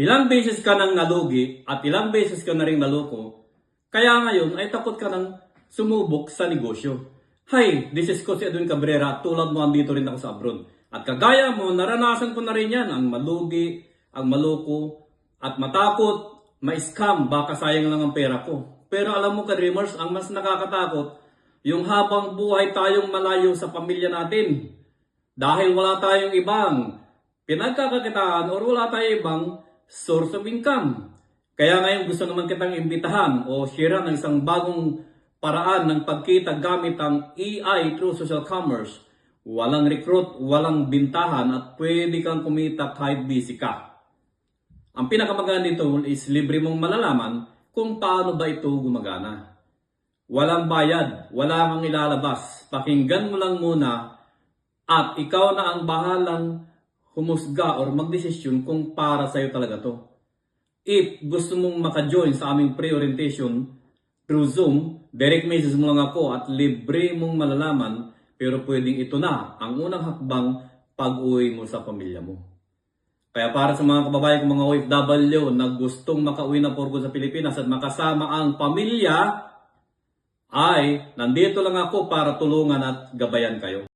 Ilang beses ka nang nalugi at ilang beses ka na rin naloko, kaya ngayon ay takot ka nang sumubok sa negosyo. Hi, this is Coach Edwin Cabrera at tulad mo andito rin ako sa abroad. At kagaya mo, naranasan ko na rin yan, ang malugi, ang maloko, at matakot, ma-scam, baka sayang lang ang pera ko. Pero alam mo ka-dreamers, ang mas nakakatakot, yung habang buhay tayong malayo sa pamilya natin. Dahil wala tayong ibang pinagkakakitaan or wala tayong ibang source of income. Kaya ngayon gusto naman kitang imbitahan o share ng isang bagong paraan ng pagkita gamit ang AI through social commerce. Walang recruit, walang bintahan at pwede kang kumita kahit busy ka. Ang pinakamaganda nito is libre mong malalaman kung paano ba ito gumagana. Walang bayad, wala kang ilalabas. Pakinggan mo lang muna at ikaw na ang bahalang humusga or magdesisyon kung para sa'yo talaga to. If gusto mong maka-join sa aming pre-orientation through Zoom, direct message mo lang ako at libre mong malalaman pero pwedeng ito na ang unang hakbang pag-uwi mo sa pamilya mo. Kaya para sa mga kababayan kong mga OFW na gustong makauwi na porgo sa Pilipinas at makasama ang pamilya, ay nandito lang ako para tulungan at gabayan kayo.